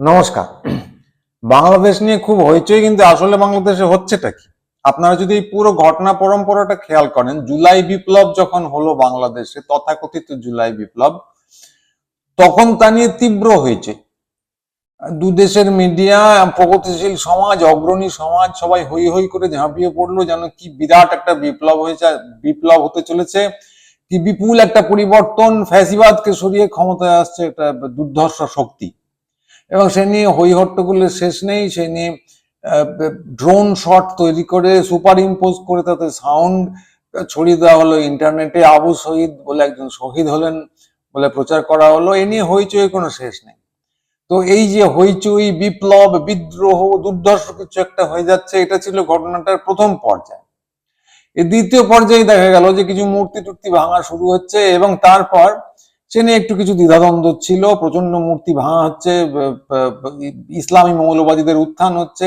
নমস্কার। বাংলাদেশ নিয়ে খুব হইচই কিন্তু আসলে বাংলাদেশে হচ্ছেটা কি? আপনারা যদি এই পুরো ঘটনা পরম্পরাটা খেয়াল করেন, জুলাই বিপ্লব যখন হলো বাংলাদেশে, তথাকথিত জুলাই বিপ্লব, তখন তা নিয়ে তীব্র হয়েছে দু দেশের মিডিয়া, প্রগতিশীল সমাজ, অগ্রণী সমাজ সবাই হই হই করে ঝাঁপিয়ে পড়ল যেন কি বিরাট একটা বিপ্লব হয়েছে বিপ্লব হতে চলেছে কি বিপুল একটা পরিবর্তন ফ্যাসিবাদকে সরিয়ে ক্ষমতায় আসছে একটা দুর্ধর্ষ শক্তি। এবং সে নিয়ে হই হট্টগোলের শেষ নেই, সে নিয়ে ড্রোন শট তৈরি করে সুপার ইম্পোজ করে তাতে সাউন্ড ছড়িয়ে দেওয়া হলো ইন্টারনেটে আবু শহীদ বলে একজন শহীদ হলেন বলে প্রচার করা হলো, এ নিয়ে হইচই কোনো শেষ নেই। তো এই যে হইচই, বিপ্লব, বিদ্রোহ দুর্ধর্ষ কিছু একটা হয়ে যাচ্ছে, এটা ছিল ঘটনাটার প্রথম পর্যায়ে। দ্বিতীয় পর্যায়ে দেখা গেল যে কিছু মূর্তি টুর্তি ভাঙা শুরু হচ্ছে এবং তারপর নিয়ে একটু কিছু দ্বিধাদ্বন্দ্ব ছিল প্রচণ্ড মূর্তি ভাঙা হচ্ছে ইসলামী মৌলবাদীদের উত্থান হচ্ছে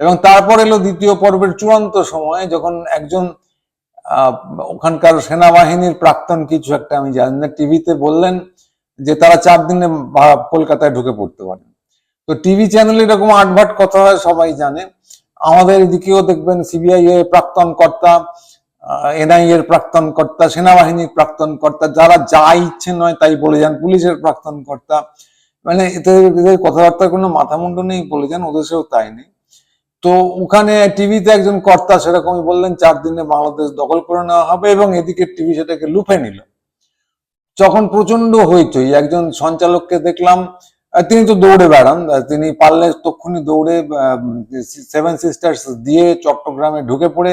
এবং তারপর এলো দ্বিতীয় পর্বের চূড়ান্ত সময় যখন একজন ওখানকার সেনাবাহিনীর প্রাক্তন কিছু একটা, আমি জানি না, টিভিতে বললেন যে তারা চার দিনে কলকাতায় ঢুকে পড়তে পারেন। তো টিভি চ্যানেলে এরকম আটভাট কথা সবাই জানে। আমাদের এদিকেও দেখবেন সিবিআই এর প্রাক্তন কর্তা এনআই এর প্রাক্তন কর্তা, সেনাবাহিনীর প্রাক্তন কর্তা, যারা যা ইচ্ছে নয় তাই বলে যান, পুলিশের প্রাক্তন কর্তা। মানে এদের কথাবার্তার কোনো মাথা মুন্ড নেই বলে যান ওদেশেও তাই নেই। তো ওখানে টিভিতে একজন কর্তা সেরকমই বললেন, চার দিনে বাংলাদেশ দখল করে নেওয়া হবে এবং এদিকে টিভি সেটাকে লুফে নিল। যখন প্রচণ্ড হইচই একজন সঞ্চালককে দেখলাম তিনি তো দৌড়ে বেড়ান তিনি পারলে তক্ষুনি দৌড়ে সেভেন সিস্টার্স দিয়ে চট্টগ্রামে ঢুকে পড়ে।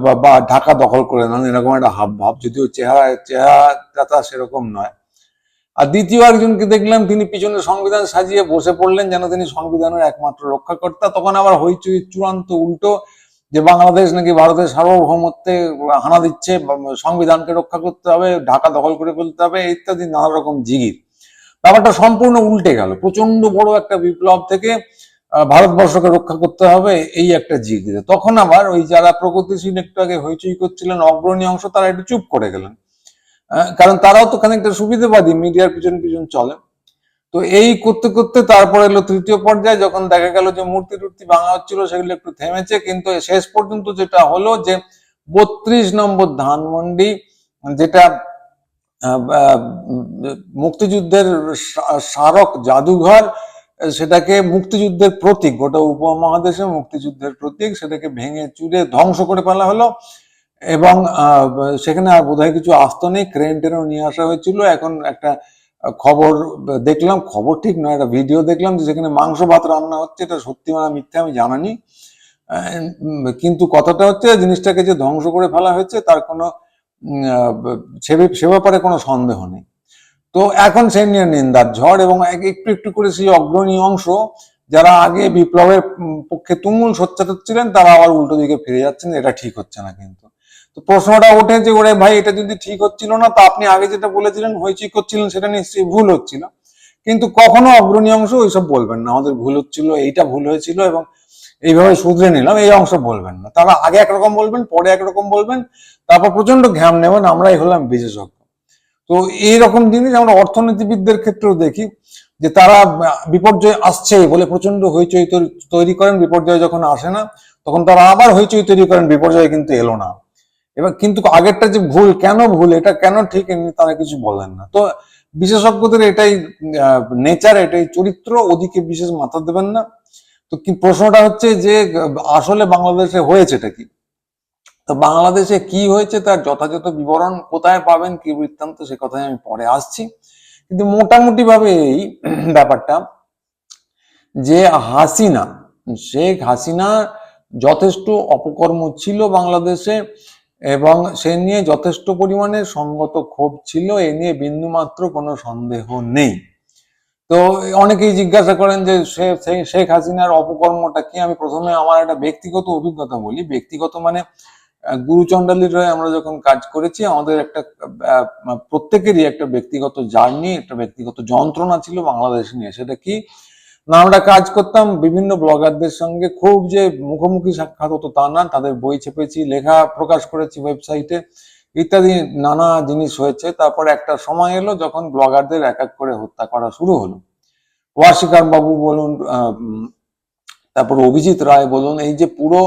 বা- ঢাকা দখল করে নেন, এরকম একটা হাব ভাব, যদিও চেহারা, চেহারাটা সেরকম নয়। আর দ্বিতীয় একজনকে দেখলাম, তিনি পিছনে সংবিধান সাজিয়ে বসে পড়লেন, যেন তিনি সংবিধানের একমাত্র রক্ষাকর্তা। তখন আবার হইচই চূড়ান্ত উল্টো, যে বাংলাদেশ নাকি ভারতের সার্বভৌমত্বে হানা দিচ্ছে সংবিধানকে রক্ষা করতে হবে, ঢাকা দখল করে ফেলতে হবে, ইত্যাদি নানা রকম জিগির। ব্যাপারটা সম্পূর্ণ উল্টে গেল। প্রচণ্ড বড় একটা বিপ্লব থেকে ভারতবর্ষকে রক্ষা করতে হবে, এই একটা জিগির। তখন আবার ওই যারা প্রগতিশীল একটু আগে হইচই করছিলেন, অগ্রণী অংশ, তারা একটু চুপ করে গেলেন। কারণ তারাও তো খানিকটা সুবিধাবাদী, মিডিয়ার পিছন পিছন চলে। তো এই করতে করতে তারপরে এলো তৃতীয় পর্যায়ে, যখন দেখা গেল যে মূর্তি টুর্তি ভাঙা হচ্ছিল, সেগুলো একটু থেমেছে, কিন্তু শেষ পর্যন্ত যেটা হলো যে বত্রিশ নম্বর ধানমন্ডি, যেটা মুক্তিযুদ্ধের স্মারক জাদুঘর সেটাকে মুক্তিযুদ্ধের প্রতীক, গোটা উপমহাদেশে মুক্তিযুদ্ধের প্রতীক, সেটাকে ভেঙে চুরে ধ্বংস করে ফেলা হলো। এবং সেখানে আর বোধহয় কিছু আস্ত নেই, ক্রেন টেনও নিয়ে আসা হয়েছিল। এখন একটা খবর দেখলাম, খবর ঠিক নয়, একটা ভিডিও দেখলাম যে সেখানে মাংস ভাত রান্না হচ্ছে, এটা সত্যি মানে মিথ্যে আমি জানানি। কিন্তু কথাটা হচ্ছে, জিনিসটাকে যে ধ্বংস করে ফেলা হয়েছে, তার কোনো সে ব্যাপারে কোনো সন্দেহ নেই। তো এখন নিয়ে নিন্দার ঝড় এবং এক- একটু একটু করে সেই অগ্রণী অংশ যারা আগে বিপ্লবের পক্ষে তুমুল সোচ্চার ছিলেন, তারা আবার উল্টো দিকে ফিরে যাচ্ছেন, এটা ঠিক হচ্ছে না কিন্তু। তো প্রশ্নটা ওঠে যে, ওরে ভাই, এটা যদি ঠিক হচ্ছিল না, তা আপনি আগে যেটা বলেছিলেন, হইচই করছিলেন, সেটা নিশ্চয়ই ভুল হচ্ছিল। কিন্তু কখনো অগ্রণী অংশ ওইসব বলবেন না, আমাদের ভুল হচ্ছিল, এইটা ভুল হয়েছিল এবং এইভাবে শুধরে নিলাম, এই অংশ বলবেন না। তারা আগে একরকম বলবেন, পরে একরকম বলবেন, তারপর প্রচণ্ড ঘ্যাম নেবেন, আমরাই হলাম বিশেষজ্ঞ। তো এইরকম জিনিস আমরা অর্থনীতিবিদদের ক্ষেত্রেও দেখি, যে তারা বিপর্যয় আসছে বলে প্রচণ্ড হইচই তৈরি- করেন, বিপর্যয় যখন আসে না, তখন তারা আবার হইচই তৈরি করেন, বিপর্যয় কিন্তু এলো না। এবার কিন্তু আগেরটা যে ভুল, কেন ভুল, এটা কেন ঠিক তারা কিছু বলেন না। তো বিশেষজ্ঞদের এটাই নেচার, এটাই চরিত্র ওদিকে বিশেষ মাথা দেবেন না। তো প্রশ্নটা হচ্ছে যে, আসলে বাংলাদেশে হয়েছেটা কি? তো বাংলাদেশে কি হয়েছে তার যথাযথ বিবরণ কোথায় পাবেন, কি বৃত্তান্ত, সে কথায় আমি পরে আসছি। কিন্তু মোটামুটি ভাবে এই ব্যাপারটা যে হাসিনা, শেখ হাসিনা যথেষ্ট অপকর্ম ছিল বাংলাদেশে এবং সে নিয়ে যথেষ্ট পরিমাণে সঙ্গত ক্ষোভ ছিল, এ নিয়ে বিন্দুমাত্র কোনো সন্দেহ নেই। তো অনেকেই জিজ্ঞাসা করেন যে শেখ হাসিনার অপকর্মটা কি? আমি প্রথমে আমার একটা ব্যক্তিগত অভিজ্ঞতা বলি। ব্যক্তিগত মানে গুরুচণ্ডালীর হয়ে আমরা যখন কাজ করেছি, আমাদের একটা প্রত্যেকেরই একটা ব্যক্তিগত জার্নি, একটা ব্যক্তিগত যন্ত্রণা ছিল বাংলাদেশ নিয়ে। সেটা কি? না, আমরা কাজ করতাম বিভিন্ন ব্লগারদের সঙ্গে। খুব যে মুখোমুখি সাক্ষাৎ হতো তা না। তাদের বই ছেপেছি, লেখা প্রকাশ করেছি ওয়েবসাইটে, ইত্যাদি নানা জিনিস হয়েছে। তারপর একটা সময় এলো যখন ব্লগারদের এক এক করে হত্যা করা শুরু হলো। ওয়ার্ষিকার বাবু বলুন তারপর অভিজিৎ রায় বলুন, এই যে পুরো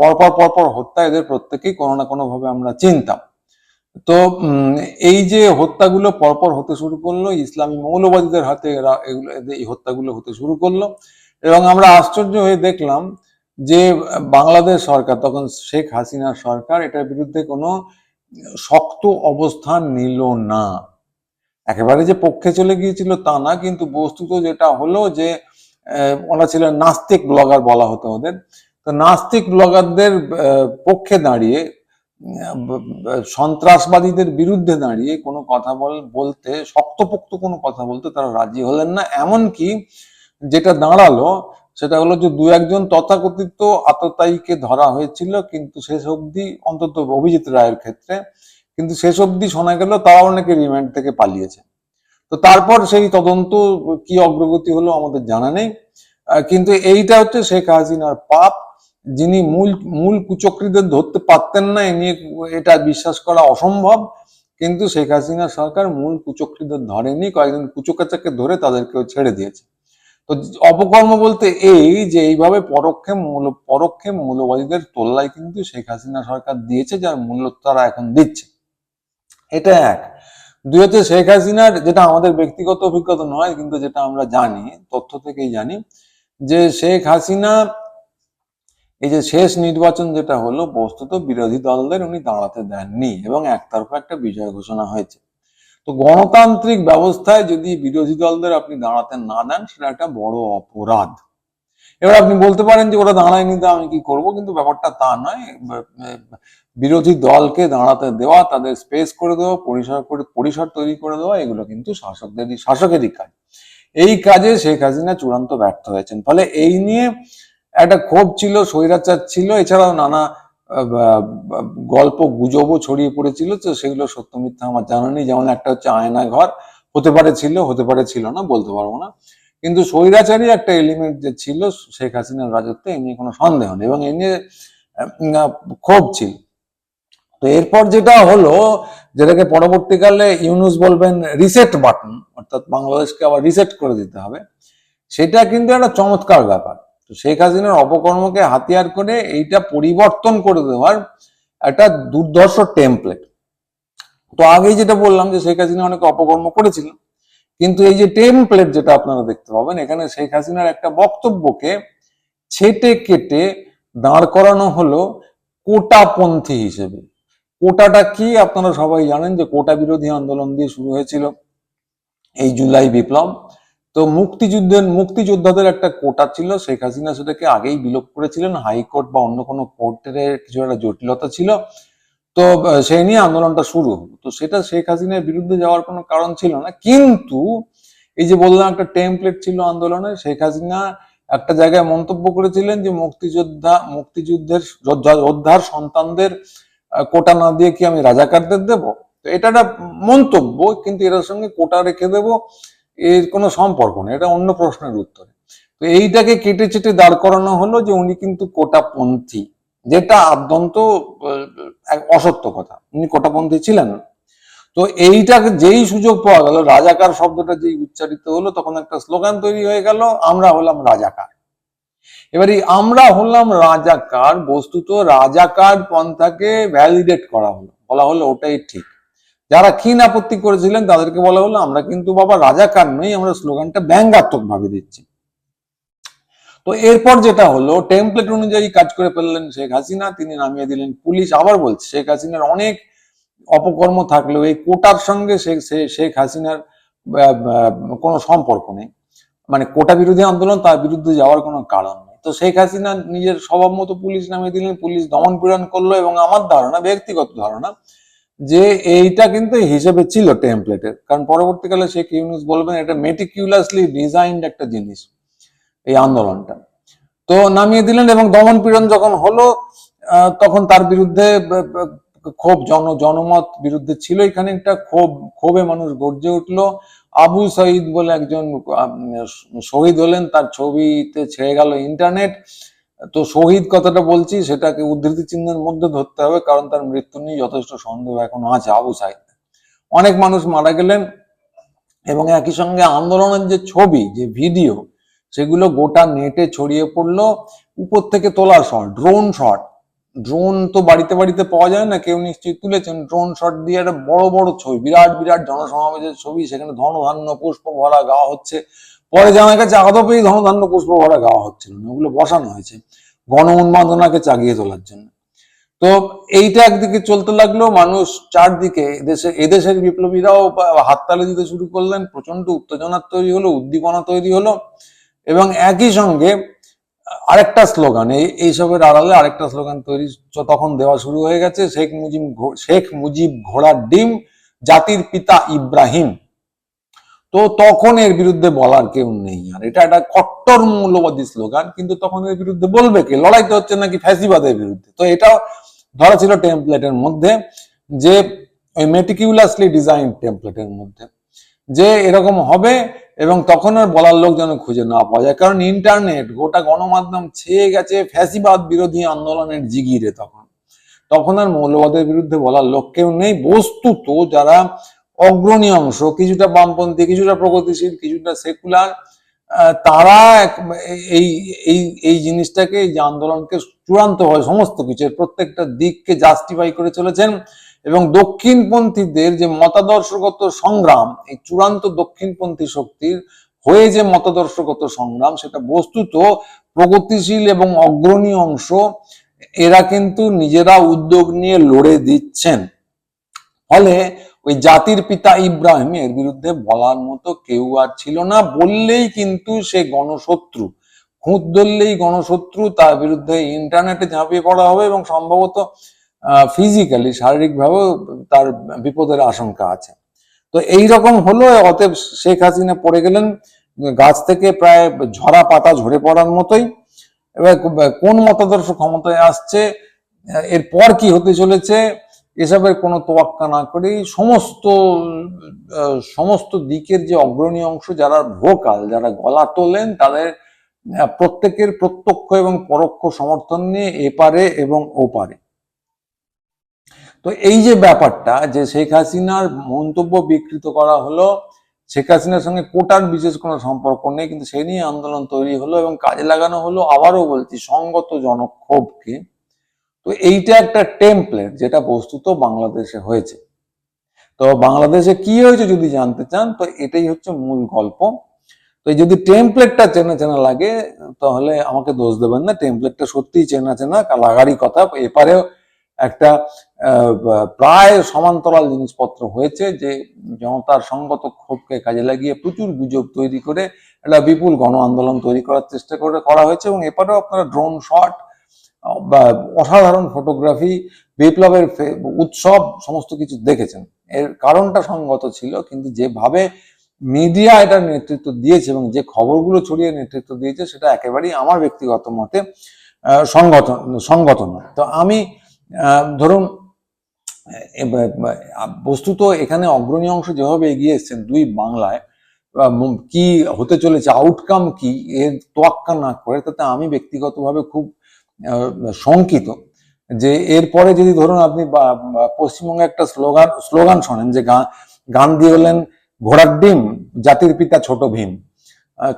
পরপর পরপর হত্যা এদের প্রত্যেকেই কোনো না কোনো ভাবে আমরা চিনতাম। তো এই যে হত্যাগুলো পরপর হতে শুরু করল, ইসলামী মৌলবাদীদের হাতে এরা এগুলো, এই হত্যাগুলো হতে শুরু করল এবং আমরা আশ্চর্য হয়ে দেখলাম যে বাংলাদেশ সরকার, তখন শেখ হাসিনার সরকার এটার বিরুদ্ধে কোনো শক্ত অবস্থান নিল না। একেবারে যে পক্ষে চলে গিয়েছিল তা না, কিন্তু বস্তুত যেটা হলো যে ওরা ছিলেন নাস্তিক ব্লগার বলা হতো ওদের। তো নাস্তিক ব্লগারদের পক্ষে দাঁড়িয়ে সন্ত্রাসবাদীদের বিরুদ্ধে দাঁড়িয়ে কোনো কথা বল, বলতে, শক্তপোক্ত কোনো কথা বলতে তারা রাজি হলেন না। এমনকি যেটা দাঁড়াল, সেটা হলো যে দু একজন তথাকথিত আততায়ীকে ধরা হয়েছিল, কিন্তু শেষ অবধি, অন্তত অভিজিৎ রায়ের ক্ষেত্রে, কিন্তু শেষ অবধি শোনা গেল তারা অনেকে রিমান্ড থেকে পালিয়েছে। তো তারপর সেই তদন্ত কি অগ্রগতি হলো আমাদের জানা নেই। কিন্তু এইটা হচ্ছে শেখ হাসিনার পাপ যিনি মূল মূল কুচক্রীদের ধরতে পারতেন না, এ নিয়ে এটা বিশ্বাস করা অসম্ভব। কিন্তু শেখ হাসিনা সরকার মূল কুচক্রীদের ধরেনি, কয়েকজন কুচকাচাকে ধরে তাদেরকেও ছেড়ে দিয়েছে। তো অপকর্ম বলতে এই যে এইভাবে পরোক্ষে মূল, পরোক্ষে মৌলবাদীদের তোল্লাই কিন্তু শেখ হাসিনা সরকার দিয়েছে, যার মূল্য তারা এখন দিচ্ছে। এটা এক। দুই হচ্ছে শেখ হাসিনার যেটা আমাদের ব্যক্তিগত অভিজ্ঞতা নয়, কিন্তু যেটা আমরা জানি, তথ্য থেকেই জানি, যে শেখ হাসিনা এই যে শেষ নির্বাচন যেটা হলো, বস্তুত বিরোধী দলদের উনি দাঁড়াতে দেননি এবং একতরফা একটা বিজয় ঘোষণা হয়েছে। তো গণতান্ত্রিক ব্যবস্থায় যদি বিরোধী দলদের আপনি দাঁড়াতে না দেন, সেটা একটা বড় অপরাধ। এবার আপনি বলতে পারেন যে ওরা দাঁড়ায়নি, তো আমি কি করব? কিন্তু ব্যাপারটা তা নয়। বিরোধী দলকে দাঁড়াতে দেওয়া, তাদের স্পেস করে দেওয়া, পরিসর করে, পরিসর তৈরি করে দেওয়া, এগুলো কিন্তু শাসকদেরই, শাসকেরই কাজ। এই কাজে শেখ হাসিনা চূড়ান্ত ব্যর্থ হয়েছেন। ফলে এই নিয়ে একটা ক্ষোভ ছিল, স্বৈরাচার ছিল, এছাড়াও নানা গল্প গুজবও ছড়িয়ে পড়েছিল, তো সেগুলো সত্য মিথ্যা আমার জানা নেই। যেমন একটা হচ্ছে আয়না ঘর হতে পারে ছিল, হতে পারে ছিল না, বলতে পারব না। কিন্তু স্বৈরাচারী একটা এলিমেন্ট যে ছিল, শেখ হাসিনার রাজত্বে এ নিয়ে কোনো সন্দেহ নেই এবং এ নিয়ে ক্ষোভ ছিল। তো এরপর যেটা হলো, যেটাকে পরবর্তীকালে ইউনুস বলবেন রিসেট বাটন অর্থাৎ বাংলাদেশকে আবার রিসেট করে দিতে হবে, সেটা কিন্তু একটা চমৎকার ব্যাপার। তো শেখ হাসিনার অপকর্মকে হাতিয়ার করে এইটা পরিবর্তন করে দেওয়ার একটা দুর্ধর্ষ টেমপ্লেট তো আগেই যেটা বললাম যে শেখ হাসিনা অনেক অপকর্ম করেছিলেন কিন্তু এই যে টেমপ্লেট যেটা আপনারা দেখতে পাবেন, এখানে শেখ হাসিনার একটা বক্তব্যকে ছেটে কেটে দাঁড় করানো হলো কোটাপন্থী হিসেবে। কোটাটা কি? আপনারা সবাই জানেন যে কোটা বিরোধী আন্দোলন দিয়ে শুরু হয়েছিল, এই জুলাই বিপ্লব। তো মুক্তিযুদ্ধের, মুক্তিযোদ্ধাদের একটা কোটা ছিল, শেখ হাসিনা সেটাকে আগেই বিলোপ করেছিলেন, হাইকোর্ট বা অন্য কোনো কোর্টের কিছু একটা জটিলতা ছিল। তো সেই নিয়ে আন্দোলনটা শুরু হলো। তো সেটা শেখ হাসিনার বিরুদ্ধে যাওয়ার কোনো কারণ ছিল না। কিন্তু এই যে বললাম, একটা টেমপ্লেট ছিল আন্দোলনে, শেখ হাসিনা একটা জায়গায় মন্তব্য করেছিলেন যে মুক্তিযোদ্ধা, মুক্তিযুদ্ধের যোদ্ধা- যোদ্ধার সন্তানদের কোটা না দিয়ে কি আমি রাজাকারদের দেব? তো এটা একটা মন্তব্য, কিন্তু এটার সঙ্গে কোটা রেখে দেব। এর কোনো সম্পর্ক নেই, এটা অন্য প্রশ্নের উত্তর। তো এইটাকে কেটে চেটে দাঁড় করানো হলো যে উনি কিন্তু কোটাপন্থী, যেটা আদ্যন্ত অসত্য কথা। উনি কোটাপন্থী ছিলেন না। তো এইটাকে যেই সুযোগ পাওয়া গেল, রাজাকার শব্দটা যেই উচ্চারিত হলো, তখন একটা স্লোগান তৈরি হয়ে গেল, আমরা হলাম রাজাকার। এবার এই আমরা হলাম রাজাকার বস্তুত রাজাকার পন্থাকে ভ্যালিডেট করা হলো। বলা হলো ওটাই ঠিক। যারা ক্ষীণ আপত্তি করেছিলেন তাদেরকে বলা হলো, আমরা কিন্তু বাবা রাজাকার নই, আমরা স্লোগানটা ব্যঙ্গাত্মক ভাবে দিচ্ছি। তো এরপর যেটা হলো টেমপ্লেট অনুযায়ী কাজ করে ফেললেন শেখ হাসিনা, তিনি নামিয়ে দিলেন পুলিশ। আবার বলছে, শেখ হাসিনার অনেক অপকর্ম থাকলেও এই কোটার সঙ্গে শেখ হাসিনার কোনো সম্পর্ক নেই। মানে কোটা বিরোধী আন্দোলন, তার বিরুদ্ধে যাওয়ার কোনো কারণ নেই। তো শেখ হাসিনা নিজের স্বভাব মতো পুলিশ নামিয়ে দিলেন, পুলিশ দমন পীড়ন করল এবং আমার ধারণা, ব্যক্তিগত ধারণা যে এইটা কিন্তু হিসেবে ছিল টেমপ্লেটের কারণ পরবর্তীকালে শেখ ইউনুস বলবেন, এটা মেটিকিউলাসলি ডিজাইনড একটা জিনিস, এই আন্দোলনটা। তো নামিয়ে দিলেন এবং দমন পীড়ন যখন হলো তখন তার বিরুদ্ধে ক্ষোভ, জন, জনমত বিরুদ্ধে ছিল এখানে একটা ক্ষোভ, ক্ষোভে মানুষ গর্জে উঠল। আবু সাইদ বলে একজন শহীদ হলেন, তার ছবিতে ছেড়ে গেল ইন্টারনেট তো শহীদ কথাটা বলছি, সেটাকে উদ্ধৃতি চিহ্নের মধ্যে ধরতে হবে, কারণ তার মৃত্যু নিয়ে যথেষ্ট সন্দেহ এখনও আছে আবু সাইদ। অনেক মানুষ মারা গেলেন, এবং একই সঙ্গে আন্দোলনের যে ছবি, যে ভিডিও, সেগুলো গোটা নেটে ছড়িয়ে পড়ল, উপর থেকে তোলা শট ড্রোন শট ড্রোন তো বাড়িতে বাড়িতে পাওয়া যায় না, কেউ নিশ্চয়ই তুলেছেন ড্রোন শট দিয়ে একটা বড় বড় ছবি, বিরাট বিরাট জনসমাবেশের ছবি, সেখানে ধনধান্য পুষ্প ভরা গাওয়া হচ্ছে পরে জানা গেছে আদপেই ধনধান্য পুষ্প ভরা গাওয়া হচ্ছিল না, ওগুলো বসানো হয়েছে গণ উন্মাদনাকে চাগিয়ে তোলার জন্য। তো এইটা একদিকে চলতে লাগল, মানুষ চারদিকে এদেশে, এদেশের বিপ্লবীরাও হাততালি দিতে শুরু করলেন প্রচণ্ড উত্তেজনা তৈরি হলো, উদ্দীপনা তৈরি হলো, এবং একই সঙ্গে আরেকটা স্লোগান, এই, এইসবের আড়ালে আরেকটা স্লোগান তৈরি তখন দেওয়া শুরু হয়ে গেছে, শেখ মুজিব শেখ মুজিব ঘোড়ার ডিম, জাতির পিতা ইব্রাহিম। তো তখন এর বিরুদ্ধে বলার কেউ নেই। আর এটা একটা কট্টর মূল্যবাদী স্লোগান, কিন্তু তখন এর বিরুদ্ধে বলবে কে? লড়াইতে হচ্ছে নাকি ফ্যাসিবাদের বিরুদ্ধে। তো এটাও ধরা ছিল টেমপ্লেটের মধ্যে, যে ওই মেটিকিউলাসলি ডিজাইন টেমপ্লেটের মধ্যে। যে এরকম হবে এবং তখন আর বলার লোক যেন খুঁজে না পাওয়া যায়। কারণ ইন্টারনেট গোটা গণমাধ্যম ছেয়ে গেছে ফ্যাসিবাদ বিরোধী আন্দোলনের জিগিরে তখন। তখন আর মৌলবাদের বিরুদ্ধে বলার লোক কেউ নেই। বস্তুত যারা অগ্রণী অংশ, কিছুটা বামপন্থী, কিছুটা প্রগতিশীল, কিছুটা সেকুলার তারা এই এই এই জিনিসটাকে, এই যে আন্দোলনকে চূড়ান্ত হয়, সমস্ত কিছু প্রত্যেকটা দিককে জাস্টিফাই করে চলেছেন এবং দক্ষিণপন্থীদের যে মতাদর্শগত সংগ্রাম, এই চূড়ান্ত দক্ষিণপন্থী শক্তির হয়ে যে মতাদর্শগত সংগ্রাম, সেটা বস্তুত প্রগতিশীল এবং অগ্রণী অংশ, এরা কিন্তু নিজেরা উদ্যোগ নিয়ে লড়ে দিচ্ছেন। ফলে ওই জাতির পিতা ইব্রাহিমের বিরুদ্ধে বলার মতো কেউ আর ছিল না। বললেই কিন্তু সে গণশত্রু, খুঁত ধরলেই গণশত্রু, তার বিরুদ্ধে ইন্টারনেটে ঝাঁপিয়ে পড়া হবে এবং সম্ভবত ফিজিক্যালি শারীরিকভাবেও তার বিপদের আশঙ্কা আছে। তো এই রকম হলো, অতএব শেখ হাসিনা পড়ে গেলেন, গাছ থেকে প্রায় ঝরা পাতা ঝরে পড়ার মতোই। এবার কোন মতাদর্শ ক্ষমতায় আসছে, এরপর কি হতে চলেছে? এসবের কোনো তোয়াক্কা না করেই সমস্ত সমস্ত দিকের যে অগ্রণী অংশ যারা ভোকাল, যারা গলা তোলেন, তাদের প্রত্যেকের প্রত্যক্ষ এবং পরোক্ষ সমর্থন নিয়ে এপারে এবং ওপারে। তো এই যে ব্যাপারটা যে শেখ হাসিনার মন্তব্য বিকৃত করা হলো, শেখ হাসিনার সঙ্গে কোটার বিশেষ কোনো সম্পর্ক নেই, কিন্তু সেই নিয়ে আন্দোলন তৈরি হলো এবং কাজে লাগানো হলো, আবারও বলছি, সঙ্গত জনক্ষোভকে তো এইটা একটা টেমপ্লেট যেটা বস্তুত বাংলাদেশে হয়েছে। তো বাংলাদেশে কি হয়েছে যদি জানতে চান, তো এটাই হচ্ছে মূল গল্প। তো যদি টেমপ্লেটটা চেনা চেনা লাগে, তাহলে আমাকে দোষ দেবেন না। টেমপ্লেটটা সত্যিই চেনা চেনা, লাগারই কথা। এপারেও একটা প্রায় সমান্তরাল জিনিসপত্র হয়েছে যে জনতার সঙ্গত ক্ষোভকে কাজে লাগিয়ে প্রচুর গুজব তৈরি করে একটা বিপুল গণ আন্দোলন তৈরি করার চেষ্টা করে করা হয়েছে এবং এপারেও আপনারা ড্রোন শট অসাধারণ ফটোগ্রাফি বিপ্লবের উৎসব সমস্ত কিছু দেখেছেন। এর কারণটা সঙ্গত ছিল, কিন্তু যেভাবে মিডিয়া এটার নেতৃত্ব দিয়েছে এবং যে খবরগুলো ছড়িয়ে নেতৃত্ব দিয়েছে, সেটা একেবারেই আমার ব্যক্তিগত মতে সঙ্গত সঙ্গত নয়। তো আমি ধরুন বস্তুত এখানে অগ্রণী অংশ যেভাবে এগিয়ে এসছেন দুই বাংলায় কি হতে চলেছে আউটকাম কি, এর তোয়াক্কা না করে, তাতে আমি ব্যক্তিগতভাবে খুব শঙ্কিত যে এরপরে যদি ধরুন আপনি পশ্চিমবঙ্গে একটা স্লোগান স্লোগান শোনেন যে গান্ধী হলেন ঘোড়ার ডিম, জাতির পিতা ছোট ভীম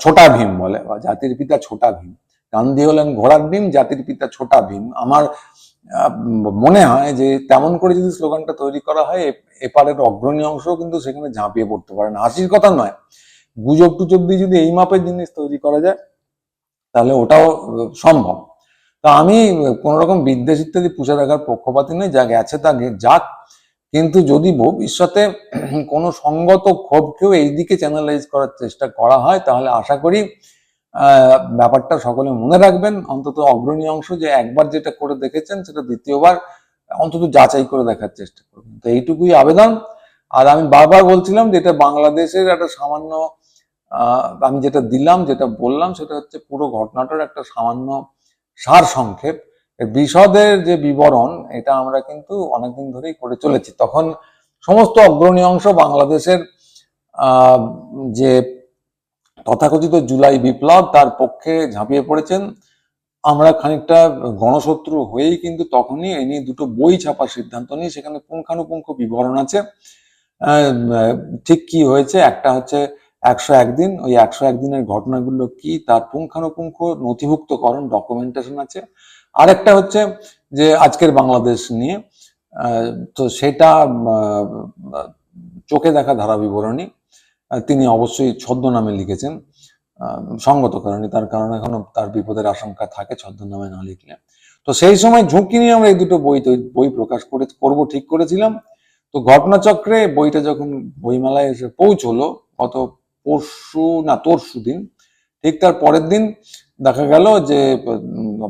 ছোটা ভীম বলে, বা জাতির পিতা ছোটা ভীম। গান্ধী হলেন ঘোড়ার ডিম, জাতির পিতা ছোটা ভীম। আমার মনে হয় যে তেমন করে যদি স্লোগানটা তৈরি করা হয় এপারের অগ্রণী অংশ কিন্তু সেখানে ঝাঁপিয়ে পড়তে পারে না। হাসির কথা নয়, গুজব টুজব দিয়ে যদি এই মাপের জিনিস তৈরি করা যায়, তাহলে ওটাও সম্ভব। তা আমি কোন রকম বিদ্বেষ ইত্যাদি পুষে রাখার পক্ষপাতি নই, যা গেছে তা যাক। কিন্তু যদি ভবিষ্যতে কোনো সঙ্গত ক্ষোভকেও এই দিকে চ্যানেলাইজ করার চেষ্টা করা হয়, তাহলে আশা করি ব্যাপারটা সকলে মনে রাখবেন। অন্তত অগ্রণী অংশ যে একবার যেটা করে দেখেছেন, সেটা দ্বিতীয়বার অন্তত যাচাই করে দেখার চেষ্টা করবেন। তো এইটুকুই আবেদন। আর আমি বারবার বলছিলাম যে এটা বাংলাদেশের একটা সামান্য আমি যেটা দিলাম, যেটা বললাম, সেটা হচ্ছে পুরো ঘটনাটার একটা সামান্য সার সংক্ষেপ বিশদের যে বিবরণ, এটা আমরা কিন্তু অনেকদিন ধরেই করে চলেছি। তখন সমস্ত অগ্রণী অংশ বাংলাদেশের যে তথাকথিত জুলাই বিপ্লব, তার পক্ষে ঝাঁপিয়ে পড়েছেন। আমরা খানিকটা গণশত্রু হয়েই কিন্তু তখনই এ নিয়ে দুটো বই ছাপার সিদ্ধান্ত নিই সেখানে পুঙ্খানুপুঙ্খ বিবরণ আছে। ঠিক কি হয়েছে? একটা হচ্ছে একশো একদিন, ওই একশো একদিনের ঘটনাগুলো কি, তার পুঙ্খানুপুঙ্খ নথিভুক্তকরণ ডকুমেন্টেশন আছে। আরেকটা হচ্ছে যে আজকের বাংলাদেশ নিয়ে তো সেটা চোখে দেখা ধারা বিবরণী তিনি অবশ্যই ছদ্মনামে লিখেছেন সঙ্গত কারণে, তার কারণ এখনও তার বিপদের আশঙ্কা থাকে, ছদ্মনামে না লিখলে। তো সেই সময় ঝুঁকি নিয়ে আমরা এই দুটো বই বই প্রকাশ করে, করব, ঠিক করেছিলাম। তো ঘটনাচক্রে বইটা যখন বইমেলায় এসে পৌঁছলো, গত পরশু, না, তরশু দিন। ঠিক তার পরের দিন দেখা গেল যে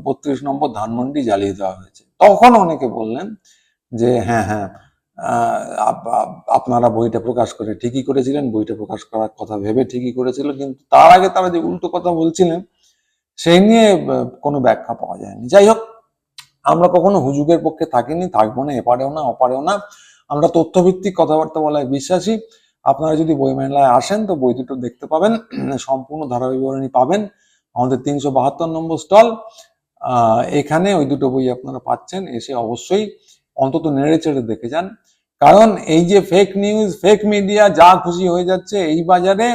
বত্রিশ নম্বর ধানমন্ডি জ্বালিয়ে দেওয়া হয়েছে। তখন অনেকে বললেন যে হ্যাঁ হ্যাঁ আপনারা বইটা প্রকাশ করে ঠিকই করেছিলেন, বইটা প্রকাশ করার কথা ভেবে ঠিকই করেছিল, কিন্তু তার আগে তারা যে উল্টো কথা বলছিলেন, সেই নিয়ে কোনো ব্যাখ্যা পাওয়া যায়নি। যাই হোক, আমরা কখনো হুজুগের পক্ষে থাকিনি, থাকব না, এপারেও না অপারেও না। আমরা তথ্যভিত্তিক কথাবার্তা বলায় বিশ্বাসী। আপনারা যদি বইমেলায় আসেন, তো বই দুটো দেখতে পাবেন। সম্পূর্ণ ধারা বিবরণী পাবেন। আমাদের তিনশো বাহাত্তর নম্বর স্টল। এখানে ওই দুটো বই আপনারা পাচ্ছেন। এসে অবশ্যই অন্তত নেড়ে চেড়ে দেখে যান। কারণ এই যে ফেক নিউজ ফেক মিডিয়া যা খুশি হয়ে যাচ্ছে, এই বাজারে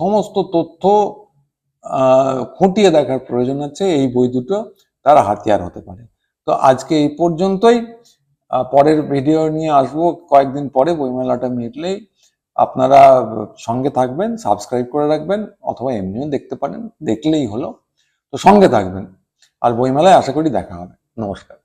সমস্ত তথ্য খুঁটিয়ে দেখার প্রয়োজন আছে। এই বই দুটো তার হাতিয়ার হতে পারে। তো আজকে এই পর্যন্তই। পরের ভিডিও নিয়ে আসব। কয়েকদিন পরে বইমেলাটা মিটলেই আপনারা সঙ্গে থাকবেন সাবস্ক্রাইব করে রাখবেন, অথবা এমনিও দেখতে পারেন, দেখলেই হলো। তো সঙ্গে থাকবেন। আর বইমেলায় আশা করি দেখা হবে। নমস্কার।